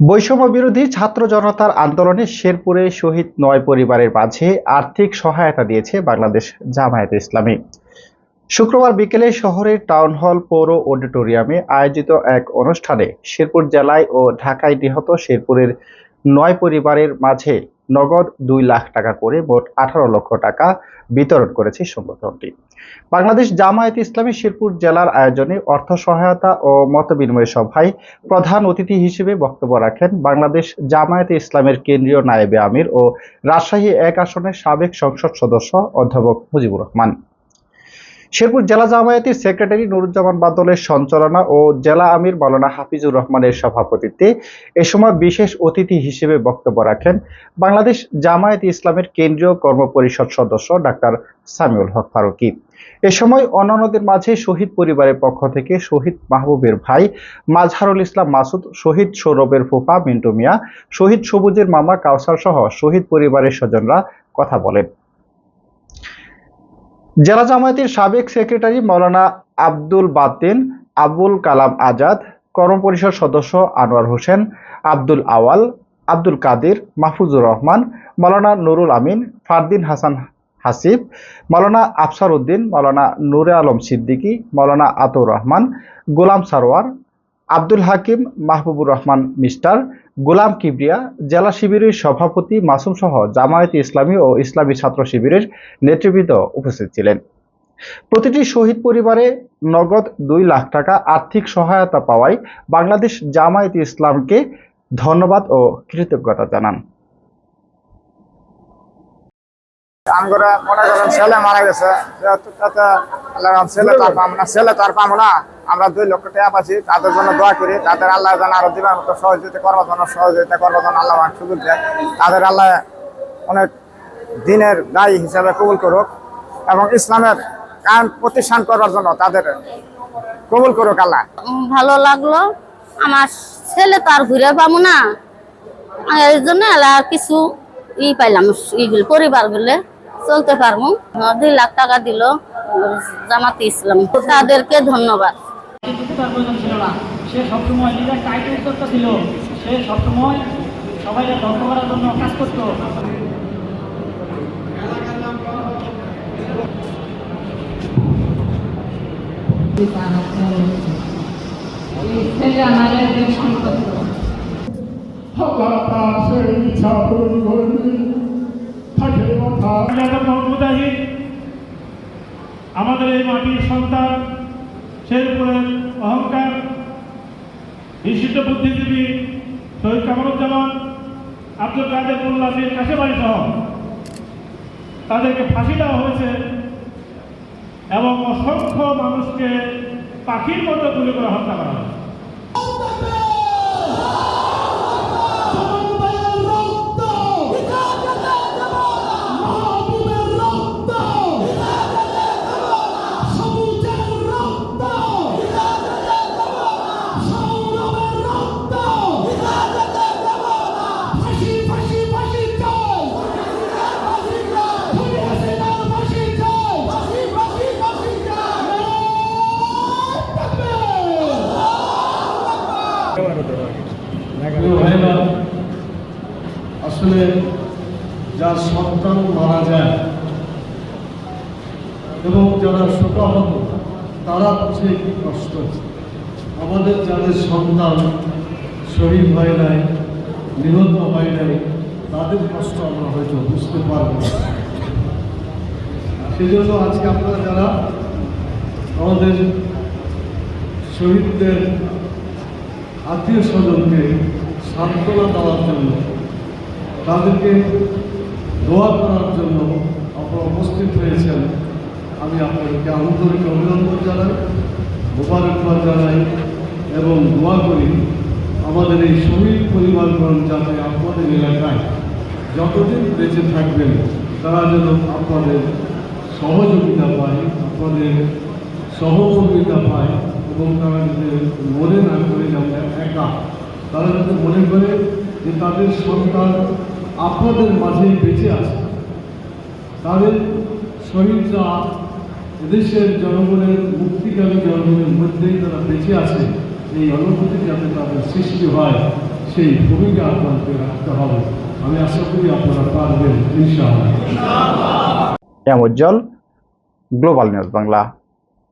বৈষম্য বিরোধী ছাত্র জনতার আন্দোলনে শেরপুরে শহীদ নয় পরিবারের মাঝে আর্থিক সহায়তা দিয়েছে বাংলাদেশ জামায়াত ইসলামী। শুক্রবার বিকেলে শহরের টাউন হল পৌর অডিটোরিয়ামে আয়োজিত এক অনুষ্ঠানে শেরপুর জেলায় ও ঢাকায় নিহত শেরপুরের নয় পরিবারের মাঝে নগদ দুই লাখ টাকা করে মোট আঠারো লক্ষ টাকা বিতরণ করেছে সংগঠনটি। বাংলাদেশ জামায়াত ইসলামী শিরপুর জেলার আয়োজনে অর্থ সহায়তা ও মতবিনিময় সভায় প্রধান অতিথি হিসেবে বক্তব্য রাখেন বাংলাদেশ জামায়াতে ইসলামের কেন্দ্রীয় নায়েবে আমির ও রাজশাহী এক আসনের সাবেক সংসদ সদস্য অধ্যাপক মুজিবুর রহমান। শেরপুর জেলা জামায়াতের সেক্রেটারি নুরুজ্জামান বাদলের সঞ্চালনা ও জেলা আমির মাওলানা হাফিজুর রহমানের সভাপতিত্বে এ সময় বিশেষ অতিথি হিসেবে বক্তব্য রাখেন বাংলাদেশ জামায়াত ইসলামের কেন্দ্রীয় কর্মপরিষদ সদস্য ডাক্তার সামিউল হক ফারুকী। এ সময় অন্যান্যদের মাঝে শহীদ পরিবারের পক্ষ থেকে শহীদ মাহবুবের ভাই মাজহারুল ইসলাম মাসুদ, শহীদ সৌরভের ফুফা মিন্টু মিয়া, শহীদ সবুজের মামা কাউসার সহ শহীদ পরিবারের স্বজনরা কথা বলেন। জেলা জামায়াতের সাবেক সেক্রেটারি মৌলানা আব্দুল বাতিন, আবুল কালাম আজাদ কর্মপরিষদ সদস্য আনোয়ার হোসেন, আব্দুল আওয়াল, আব্দুল কাদের, মাহফুজুর রহমান মৌলানা নুরুল আমিন, ফারদিন হাসান হাসিফ মৌলানা আফসার উদ্দিন মৌলানা নুরে আলম সিদ্দিকী মৌলানা আতুর রহমান, গোলাম সারোয়ার আব্দুল হাকিম, মাহবুবুর রহমান, মিস্টার গোলাম কিবরিয়া, জেলা শিবিরের সভাপতি মাসুম সহ জামায়াতে ইসলামী ও ইসলামী ছাত্র শিবিরের নেতৃবৃন্দ উপস্থিত ছিলেন। প্রতিটি শহীদ পরিবারে নগদ দুই লাখ টাকা আর্থিক সহায়তা পাওয়ায় বাংলাদেশ জামায়াত ইসলামকে ধন্যবাদ ও কৃতজ্ঞতা জানান। আমরা মনে করেন ছেলে মারা গেছে ছেলে তার পাবো না, ছেলে তার পাবো না। আমরা দুই লক্ষ টাকা পাচ্ছি। তাদের জন্য দোয়া করি। তাদের আল্লাহ যেন আরও দিবার মতো সহযোগিতা করবার জন্য সহযোগিতা করবার জন্য আল্লাহ সুযোগ দেয় তাদের আল্লাহ অনেক দিনের দায়ী হিসাবে কবুল করুক এবং ইসলামের কান প্রতিষ্ঠান করার জন্য তাদের কবুল করুক আল্লাহ। ভালো লাগল। আমার ছেলে তো আর ঘুরে পাবো না। আর এই জন্য এলা কিছু ই পাইলাম ইগুলো পরিবারগুলো চলতে পারব। দুই লাখ টাকা দিল জামাতে ইসলাম। তাদেরকে ধন্যবাদ। কিন্তু তার প্রয়োজন ছিল সে সবসময় নিজের টাইটেল উদ্যোক্তা ছিল। সে সবসময় সবাইকে ধ্বংস করার জন্য কাজ করতো। আমাদের এই মাটির সন্তান শেরপুরের অহংকার বিশিষ্ট বুদ্ধিজীবী শহীদ কামরুজ্জামান, আব্দুল কাদের কাছে কাশেবাড়ি সহ তাদেরকে ফাঁসি দেওয়া হয়েছে এবং অসংখ্য মানুষকে পাখির মতো তুলে করে হত্যা করা হয়েছে। আসলে যার সন্তান মারা যায় এবং যারা শোকাহত তারা বুঝে কি কষ্ট আমাদের যাদের সন্তান শহীদ হয় নাই, নিহত হয় নাই, তাদের কষ্ট আমরা হয়তো বুঝতে পারব না। সেই জন্য আজকে আপনারা যারা আমাদের শহীদদের আত্মীয় স্বজনকে সান্ত্বনা দেওয়ার জন্য তাদেরকে দোয়া করার জন্য আপনারা উপস্থিত হয়েছেন। আমি আপনাদেরকে আন্তরিক অভিনন্দন জানাই, মোবারকবাদ জানাই এবং দোয়া করি আমাদের এই শহীদ পরিবারগণ যাতে আপনাদের এলাকায় যতদিন বেঁচে থাকবেন, তারা যেন আপনাদের সহযোগিতা পায়, আপনাদের সহমর্মিতা পায় এবং তারা যাতে মনে না করে যে একা, তারা যাতে মনে করে যে তাদের সন্তান আপনাদের মাঝেই বেঁচে আছে। তাদের শহীদরা এদেশের জনগণের মুক্তিকামী জনগণের মধ্যেই তারা বেঁচে আছে। এই অনুভূতি যাতে তাদের সৃষ্টি হয়, সেই ভূমিকা আপনাকে রাখতে হবে। আমি আশা করি আপনারা পারবেন, ইনশাআল্লাহ। M Ujjwal global news Bangla